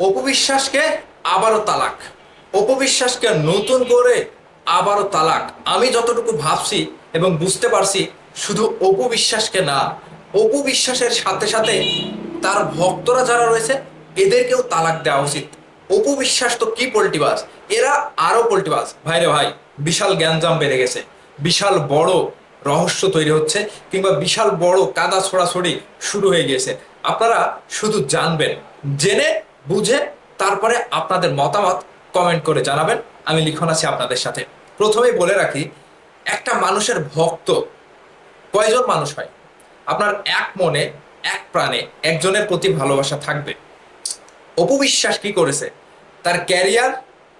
অপবিশ্বাসকে আবারও তালাক। অপবিশ্বাসকে নতুন করে আবারও তালাক। আমি যতটুকু ভাবছি এবং বুঝতে পারছি, শুধু অপবিশ্বাসকে না, অপবিশ্বাসের সাথে সাথে তার ভক্তরা যারা রয়েছে, এদেরকেও তালাক দেওয়া উচিত। অপবিশ্বাস তো কি পোল্টিবাজ এরা আরও পোল্টিবাজ ভাইরে ভাই বিশাল জ্ঞানজাম বেড়ে গেছে। বিশাল বড় রহস্য তৈরি হচ্ছে, কিংবা বিশাল বড় কাদা ছড়াছড়ি শুরু হয়ে গিয়েছে। আপনারা শুধু জানবেন, জেনে বুঝে তারপরে আপনাদের মতামত কমেন্ট করে জানাবেন। আমি লিখন আছি আপনাদের সাথে। প্রথমেই বলে রাখি, একটা মানুষের ভক্ত কয়জন মানুষ হয়? আপনার এক মনে, এক প্রাণে একজনের প্রতি ভালোবাসা থাকবে। অপবিশ্বাস কি করেছে? তার ক্যারিয়ার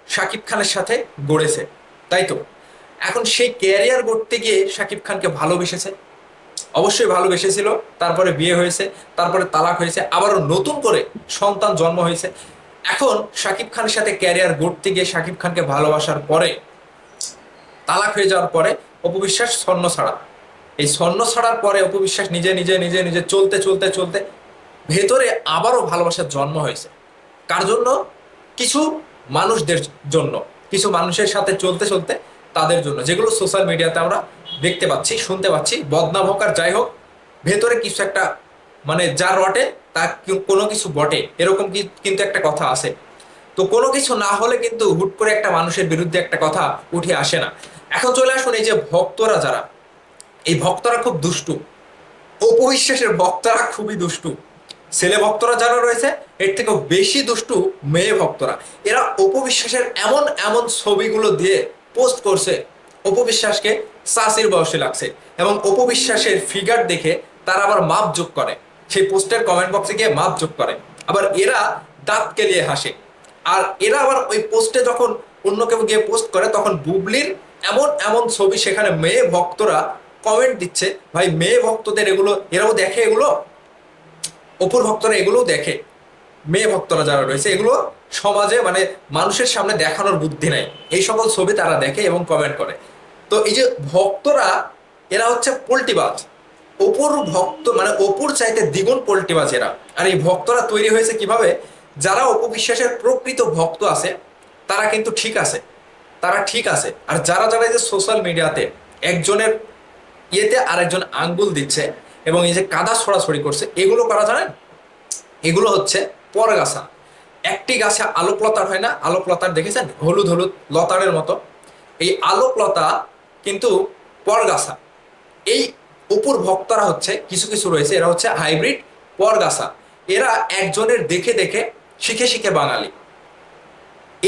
শাকিব খানের সাথে গড়েছে, তাই তো? এখন সেই ক্যারিয়ার গড়তে গিয়ে শাকিব খানকে ভালোবেসেছে? অবশ্যই ভালোবেসেছিল, তারপরে বিয়ে হয়েছে, তারপরে তালাক হয়েছে, আবারও নতুন করে সন্তান জন্ম হয়েছে। এখন শাকিব খানের সাথে ক্যারিয়ার গড়তে গিয়ে শাকিব খানকে ভালোবাসার পরে, তালাক হয়ে যাওয়ার পরে অপবিশ্বাস স্বর্ণ ছাড়া। এই স্বর্ণ ছাড়ার পরে অপবিশ্বাস নিজে নিজে নিজে নিজে চলতে চলতে চলতে ভেতরে আবারও ভালোবাসার জন্ম হয়েছে। কার জন্য? কিছু মানুষদের জন্য, কিছু মানুষের সাথে চলতে চলতে তাদের জন্য। যেগুলো সোশ্যাল মিডিয়াতে আমরা দেখতে পাচ্ছি, শুনতে পাচ্ছি। বদনাম হোক আর যাই হোক, ভেতরে কিছু একটা মানে যা রটে, তা কোনো কিছু বটে। এরকম কিন্তু একটা কথা আছে। তো কোনো কিছু না হলে কিন্তু হুট করে একটা মানুষের বিরুদ্ধে একটা কথা উঠে আসে না। এখন চলে আসুন এই যে ভক্তরা যারা। এই ভক্তরা খুব দুষ্টু। অপবিশ্বাসের ভক্তরা খুবই দুষ্টু। ছেলে ভক্তরা যারা রয়েছে, এর থেকেও বেশি দুষ্টু মেয়ে ভক্তরা। এরা অপবিশ্বাসের এমন এমন ছবিগুলো দিয়ে পোস্ট করছে অপবিশ্বাসকে সাসির বয়সে লাগছে এবং অপবিশ্বাসের ফিগার দেখে তারা আবার মাপ যোগ করে। সেই পোস্টের কমেন্ট বক্সে গিয়ে মাপ যোগ করে। আবার এরা দাঁত কেলিয়ে হাসে। আর এরা আবার ওই পোস্টে যখন অন্য কেউ গিয়ে পোস্ট করে, তখন বুবলির এমন এমন ছবি সেখানে মেয়ে ভক্তরা কমেন্ট দিচ্ছে, ভাই, মেয়ে ভক্তদের এগুলো, এরাও দেখে এগুলো? অপুর ভক্তরা এগুলোও দেখে। মেয়ে ভক্তরা যারা রয়েছে, এগুলো সমাজে মানে মানুষের সামনে দেখানোর বুদ্ধি নাই এই সকল ছবি তারা দেখে এবং কমেন্ট করে। তো এই যে ভক্তরা, এরা হচ্ছে পোল্টিবাজ। অপুর ভক্ত মানে অপুর চাইতে দ্বিগুণ পোল্টিবাজ এরা। আর এই ভক্তরা তৈরি হয়েছে কীভাবে? যারা অপবিশ্বাসের প্রকৃত ভক্ত আছে, তারা কিন্তু ঠিক আছে। তারা ঠিক আছে। আর যারা যারা এই যে সোশ্যাল মিডিয়াতে একজনের ইয়েতে আরেকজন আঙ্গুল দিচ্ছে এবং এই যে কাদা ছড়াছড়ি করছে, এগুলো করা জানেন? এগুলো হচ্ছে পরগাছা। একটি গাছে আলোক লতার হয় না? আলোক লতার দেখেছেন? হলুদ হলুদ লতারের মতো। এই আলোক লতা কিন্তু পরগাছা। এই উপর ভক্তরা হচ্ছে, কিছু কিছু রয়েছে, এরা হচ্ছে হাইব্রিড পরগাছা। এরা একজনের দেখে দেখে শিখে শিখে বাঙালি।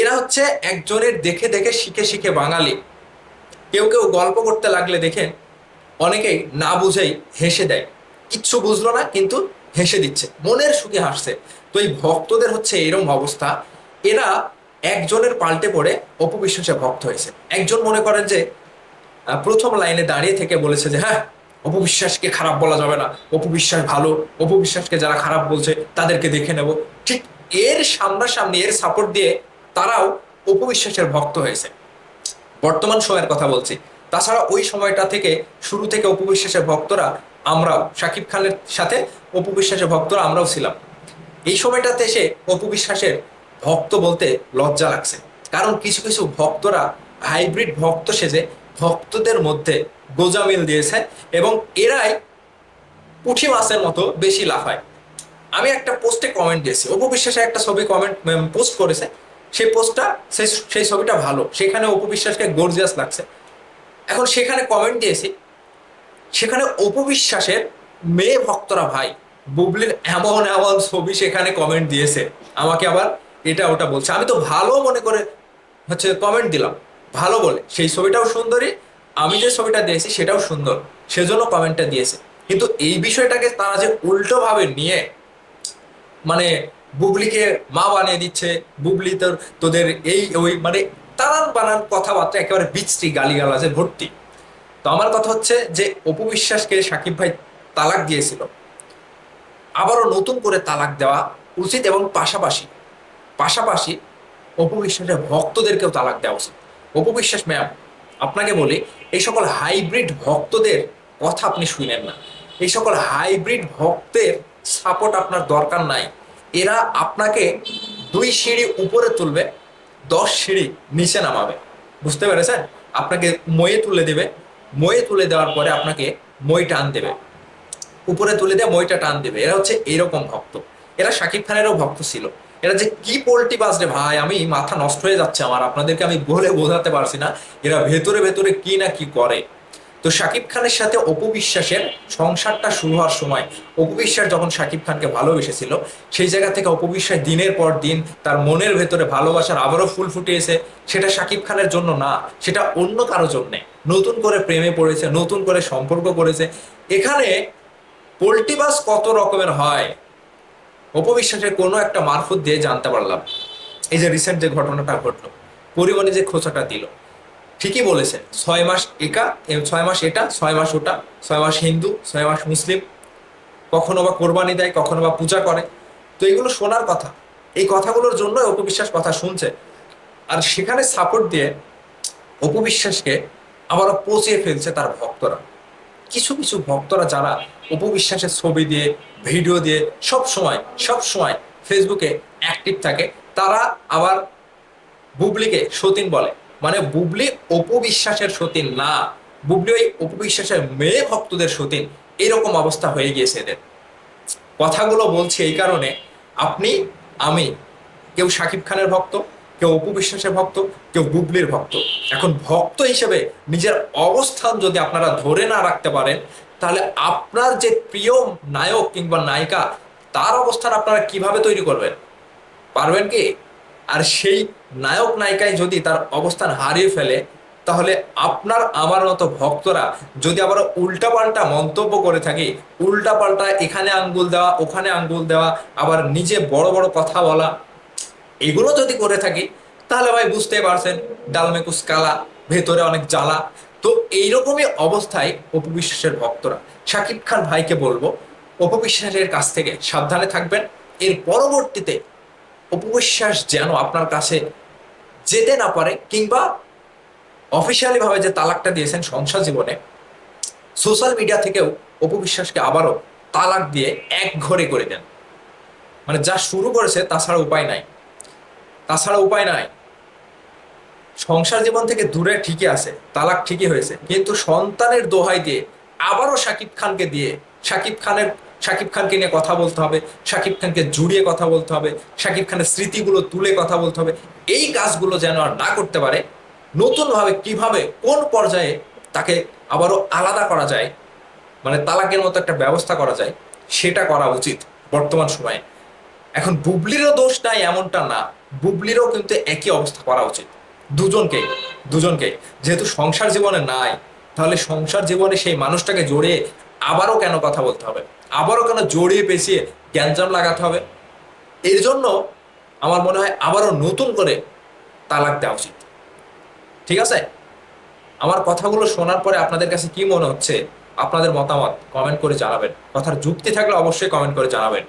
এরা হচ্ছে একজনের দেখে দেখে শিখে শিখে বাঙালি। কেউ কেউ গল্প করতে লাগলে দেখেন, অনেকেই না বুঝেই হেসে দেয়। কিচ্ছু বুঝলো না, কিন্তু হেসে দিচ্ছে। মনের সুখে হাসছে। তো এই ভক্তদের হচ্ছে এরকম অবস্থা। এরা একজনের পাল্টে পড়ে অপবিশ্বাসে ভক্ত হয়েছে। একজন মনে করেন যে প্রথম লাইনে দাঁড়িয়ে থেকে বলেছে যে হ্যাঁ অপবিশ্বাসকে খারাপ বলা যাবে না। অপবিশ্বাস ভালো। অপবিশ্বাসকে যারা খারাপ বলছে, তাদেরকে দেখে নেব। ঠিক এর সামনাসামনি, এর সাপোর্ট দিয়ে তারাও অপবিশ্বাসের ভক্ত হয়েছে। বর্তমান সময়ের কথা বলছি। তাছাড়া ওই সময়টা থেকে, শুরু থেকে অপবিশ্বাসের ভক্তরা আমরাও শাকিব খানের সাথে অপবিশ্বাসের ভক্তরা আমরাও ছিলাম। এই সময়টাতে এসে অপবিশ্বাসের ভক্ত বলতে লজ্জা লাগছে। কারণ কিছু কিছু ভক্তরা, হাইব্রিড ভক্ত সেজে ভক্তদের মধ্যে গোজামিল দিয়েছে এবং এরাই পুঁঠি মাছের মতো বেশি লাফায়। আমি একটা পোস্টে কমেন্ট দিয়েছি। অপবিশ্বাসে একটা ছবি কমেন্ট পোস্ট করেছে। সেই পোস্টটা সেই সেই ছবিটা ভালো। সেখানে অপবিশ্বাসকে গর্জিয়াস লাগছে। এখন সেখানে কমেন্ট দিয়েছি, সেখানে অপবিশ্বাসের মেয়ে ভক্তরা ভাই, বুবলির এমন এমন ছবি সেখানে কমেন্ট দিয়েছে। আমাকে আবার এটা, ওটা বলছে। আমি তো ভালো মনে করে হচ্ছে কমেন্ট দিলাম। ভালো বলে। সেই ছবিটাও সুন্দরী, আমি যে ছবিটা দিয়েছি সেটাও সুন্দর। সেজন্য কমেন্টটা দিয়েছে। কিন্তু এই বিষয়টাকে তারা যে উল্টো ভাবে নিয়ে মানে বুবলিকে মা বানিয়ে দিচ্ছে, বুবলি তোর, তোদের এই, ওই মানে তারান বানান কথাবার্তা একেবারে বিচ্ছি গালিগালাজে ভর্তি। তো আমার কথা হচ্ছে যে অপু বিশ্বাসকে সাকিব ভাই তালাক দিয়েছিল। আবারও নতুন করে তালাক দেওয়া উচিত এবং পাশাপাশি পাশাপাশি অপু বিশ্বাসের ভক্তদেরকেও তালাক দেওয়া উচিত। অপু বিশ্বাস ম্যাম আপনাকে বলি, এই সকল হাইব্রিড ভক্তদের কথা আপনি শুনেন না। এই সকল হাইব্রিড ভক্তের সাপোর্ট আপনার দরকার নাই। এরা আপনাকে দুই সিঁড়ি উপরে তুলবে, দশ সিঁড়ি নিচে নামাবে। বুঝতে পেরেছেন? আপনাকে ময়ে তুলে দেবে। ময়ে তুলে দেওয়ার পরে আপনাকে মই টান দেবে। উপরে তুলে দিয়ে মইটা টান দেবে। এরা হচ্ছে এরকম ভক্ত। এরা শাকিব খানেরও ভক্ত ছিল। এরা যে কি পোল্ট্রি বাস রে ভাই, আমি মাথা নষ্ট হয়ে যাচ্ছে আমার। আপনাদেরকে আমি বলে বোঝাতে পারছি না, এরা ভেতরে ভেতরে কি না কি করে। তো শাকিব খানের সাথে অপু বিশ্বাসের সংসারটা শুরু হওয়ার সময়, অপু বিশ্বাস যখন শাকিব খানকে ভালোবেসেছিল, সেই জায়গা থেকে অপু বিশ্বাস দিনের পর দিন তার মনের ভেতরে ভালোবাসার আবারও ফুল ফুটিয়েছে। সেটা শাকিব খানের জন্য না, সেটা অন্য কারও জন্যে। নতুন করে প্রেমে পড়েছে, নতুন করে সম্পর্ক করেছে। এখানে পোল্ট্রিবাস কত রকমের হয়? অপবিশ্বাসের কোনো একটা মারফত দিয়ে জানতে পারলাম। এই যে রিসেন্ট যে ঘটনাটা ঘটলো, পরিমণি যে খোঁচাটা দিল, ঠিকই বলেছে ছয় মাস একা ছয় মাস এটা, ছয় মাস ওটা, ছয় মাস হিন্দু, ছয় মাস মুসলিম, কখনো বা কোরবানি দেয়, কখনো বা পূজা করে। তো এগুলো শোনার কথা। এই কথাগুলোর জন্য অপবিশ্বাস কথা শুনছে। আর সেখানে সাপোর্ট দিয়ে অপবিশ্বাসকে আবারও পচিয়ে ফেলছে তার ভক্তরা। কিছু কিছু ভক্তরা যারা উপবিশ্বাসের ছবি দিয়ে, ভিডিও দিয়ে সব সময় সব সময় ফেসবুকে অ্যাক্টিভ থাকে, তারা আবার বুবলিকে সতীন বলে। মানে বুবলি অপবিশ্বাসের সতীন না, বুবলি ওই অপবিশ্বাসের মেয়ে ভক্তদের সতীন। এরকম অবস্থা হয়ে গিয়েছে এদের। কথাগুলো বলছি এই কারণে, আপনি, আমি, কেউ শাকিব খানের ভক্ত কেউ অপু বিশ্বাসের ভক্ত, কেউ বুবলির ভক্ত। এখন ভক্ত হিসেবে নিজের অবস্থান যদি আপনারা ধরে না রাখতে পারেন, তাহলে আপনার যে প্রিয় নায়ক কিংবা নায়িকা, তার অবস্থান আপনারা কীভাবে তৈরি করবেন? পারবেন কি? আর সেই নায়ক নায়িকায় যদি তার অবস্থান হারিয়ে ফেলে, তাহলে আপনার আমার মতো ভক্তরা যদি আবার উল্টাপাল্টা মন্তব্য করে থাকি, উল্টাপাল্টা এখানে আঙ্গুল দেওয়া, ওখানে আঙ্গুল দেওয়া, আবার নিজে বড় বড় কথা বলা এগুলো যদি করে থাকি, তাহলে ভাই বুঝতে পারছেন ডালমেকুস কালা ভেতরে অনেক জ্বালা। তো এইরকমই অবস্থায় অপু বিশ্বাসের ভক্তরা। শাকিব খান ভাইকে বলব, অপু বিশ্বাসের কাছ থেকে সাবধানে থাকবেন। এর পরবর্তীতে অপু বিশ্বাস যেন আপনার কাছে যেতে না পারে কিংবা অফিসিয়ালি ভাবে যে তালাকটা দিয়েছেন সংসার জীবনে সোশ্যাল মিডিয়া থেকেও অপু বিশ্বাসকে আবারও তালাক দিয়ে এক ঘরে করে দেন। মানে যা শুরু করেছে, তাছাড়া উপায় নাই। তাছাড়া উপায় নাই। সংসার জীবন থেকে দূরে ঠিকই আছে, তালাক ঠিকই হয়েছে। কিন্তু সন্তানের দোহাই দিয়ে, আবারও শাকিব খানকে দিয়ে শাকিব খানের শাকিব খানকে নিয়ে কথা বলতে হবে শাকিব খানকে জুড়িয়ে কথা বলতে হবে শাকিব খানের স্মৃতিগুলো তুলে কথা বলতে হবে, এই কাজগুলো যেন আর না করতে পারে, নতুনভাবে কীভাবে, কোন পর্যায়ে তাকে আবারও আলাদা করা যায় মানে তালাকের মতো একটা ব্যবস্থা করা যায়, সেটা করা উচিত বর্তমান সময়ে। এখন বুবলিরও দোষ নাই, এমনটা না। বুবলিরও কিন্তু একই অবস্থা করা উচিত। দুজনকে দুজনকে। যেহেতু সংসার জীবনে নাই, তাহলে সংসার জীবনে সেই মানুষটাকে জড়িয়ে আবারও কেন কথা বলতে হবে? আবারও কেন জড়িয়ে পেঁচিয়ে গ্যাঞ্জাম লাগাতে হবে? এর জন্য আমার মনে হয় আবারও নতুন করে তালাক দেওয়া উচিত। ঠিক আছে? আমার কথাগুলো শোনার পরে আপনাদের কাছে কি মনে হচ্ছে? আপনাদের মতামত কমেন্ট করে জানাবেন। কথার যুক্তি থাকলে অবশ্যই কমেন্ট করে জানাবেন।